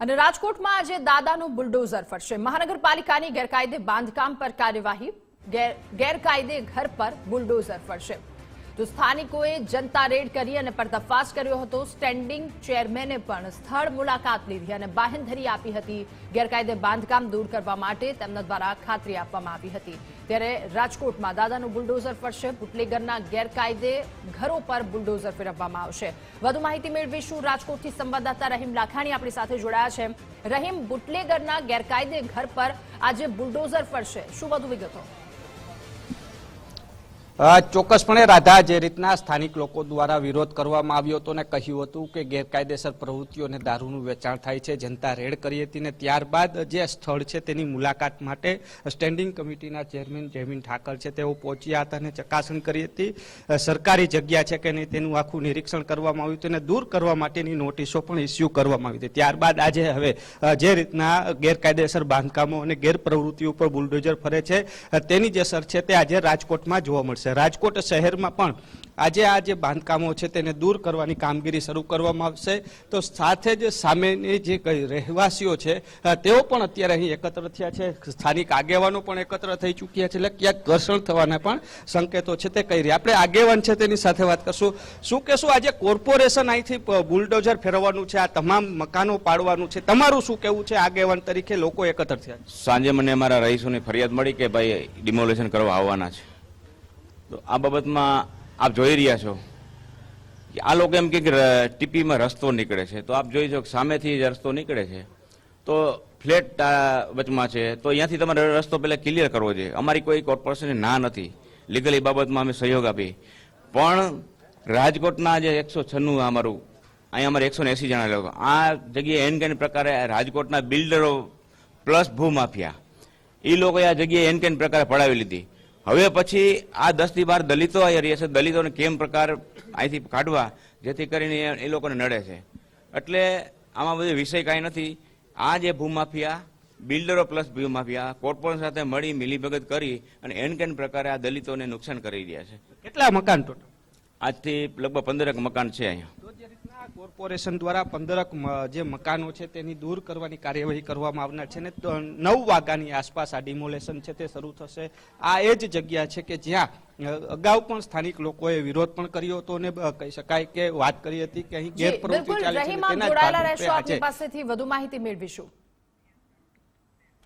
અને રાજકોટમાં આજે દાદાનું બુલડોઝર ફરશે મહાનગરપાલિકાની ગેરકાયદે બાંધકામ પર કાર્યવાહી ગેર- ગેરકાયદે ઘર પર બુલડોઝર ફરશે તો સ્થાનિકોએ જનતા રેડ કરી અને પર્દાફાશ કર્યો હતો. સ્ટેન્ડિંગ ચેરમેને પણ સ્થળ મુલાકાત લીધી અને બાહેંધરી આપી હતી. ગેરકાયદે બાંધકામ દૂર કરવા માટે તેમના દ્વારા ખાતરી આપવામાં આવી હતી. ત્યારે રાજકોટમાં દાદાનું બુલડોઝર ફરશે. બુટલેગરના ગેરકાયદે ઘરો પર બુલડોઝર ફેરવવામાં આવશે. વધુ માહિતી મેળવીશું રાજકોટથી સંવાદદાતા રહીમ લાખાણી આપણી સાથે જોડાયા છે. રહીમ, બુટલેગરના ગેરકાયદે ઘર પર આજે બુલડોઝર ફરશે. શું વધુ વિગતો? ચોક્કસપણે રાધા, જે રીતના સ્થાનિક લોકો દ્વારા વિરોધ કરવામાં આવ્યો હતો અને કહ્યું હતું કે ગેરકાયદેસર પ્રવૃત્તિઓ અને દારૂનું વેચાણ થાય છે, જનતા રેડ કરી હતી ને ત્યારબાદ જે સ્થળ છે તેની મુલાકાત માટે સ્ટેન્ડિંગ કમિટીના ચેરમેન જયમીન ઠાકર છે તેઓ પહોંચ્યા હતા અને ચકાસણી કરી હતી. સરકારી જગ્યા છે કે નહીં તેનું આખું નિરીક્ષણ કરવામાં આવ્યું હતું અને દૂર કરવા માટેની નોટિસો પણ ઇસ્યુ કરવામાં આવી હતી. ત્યારબાદ આજે હવે જે રીતના ગેરકાયદેસર બાંધકામો અને ગેરપ્રવૃત્તિઓ પર બુલડોઝર ફરે છે તેની જે અસર છે તે આજે રાજકોટમાં જોવા મળશે. રાજકોટ શહેરમાં પણ આજે આ જે બાંધકામો છે તેને દૂર કરવાની કામગીરી શરૂ કરવામાં આવશે. તો સાથે જ સામેની જે કઈ રહેવાસીઓ છે તેઓ પણ અત્યારે અહીં એકત્ર થયા છે. સ્થાનિક આગેવાનો પણ એકત્ર થઈ ચૂક્યા છે. એટલે ક્યાંક ઘર્ષણ થવાના પણ સંકેતો છે તે કહી રહ્યા. આપણે આગેવાન છે તેની સાથે વાત કરશું. શું કહેશું, આજે કોર્પોરેશન અહીંથી બુલડોઝર ફેરવવાનું છે, આ તમામ મકાનો પાડવાનું છે. તમારું શું કહેવું છે આગેવાન તરીકે લોકો એકત્ર થયા સાંજે મને અમારા રહીશોની ફરિયાદ મળી કે ભાઈ ડિમોલેશન કરવા આવવાના છે. તો આ બાબતમાં આપ જોઈ રહ્યા છો કે આ લોકો એમ કે ટીપીમાં રસ્તો નીકળે છે. તો આપ જોઈ છો સામેથી જ રસ્તો નીકળે છે. તો ફ્લેટ વચમાં છે. તો અહીંયાથી તમારે રસ્તો પહેલાં ક્લિયર કરવો જોઈએ. અમારી કોઈ કોર્પોરેશનની ના નથી. લીગલી બાબતમાં અમે સહયોગ આપી પણ રાજકોટના જે એકસો છન્નું અમારું, અહીંયા અમારે એકસો એસી જણા લોકો. આ જગ્યાએ એન કેન પ્રકારે રાજકોટના બિલ્ડરો પ્લસ ભૂમાફિયા એ લોકોએ આ જગ્યાએ એન કેન પ્રકારે પડાવી લીધી. હવે પછી આ દસથી બાર દલિતો અહીંયા રહે છે. દલિતોને કેમ પ્રકાર અહીંથી કાઢવા? જેથી કરીને એ- લોકોને નડે છે. એટલે આમાં બધો વિષય કાંઈ નથી. આ જે ભૂમાફિયા બિલ્ડરો પ્લસ ભૂમાફિયા કોર્પોરેશન સાથે મળી મિલીભગત કરી અને એન કેન પ્રકારે આ દલિતોને નુકસાન કરી રહ્યા છે. કેટલા મકાન ટોટલ? આજથી લગભગ પંદરક મકાન છે અહીંયા. કોર્પોરેશન દ્વારા પંદરક જે મકાનો છે તેની દૂર કરવાની કાર્યવાહી કરવામાં આવનાર છે ને નવ વાગ્યાની આસપાસ આ ડિમોલેશન છે તે શરૂ થશે. આ એ જ જગ્યા છે કે જ્યાં અગાઉ પણ સ્થાનિક લોકોએ વિરોધ પણ કર્યો હતો અને કહી શકાય કે વાત કરી હતી કે અહીં ગેરપ્રવૃત્તિ ચાલે છે તેના પાસેથી વધુ માહિતી મેળવીશું.